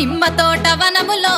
నిమ్మ తోట వనములో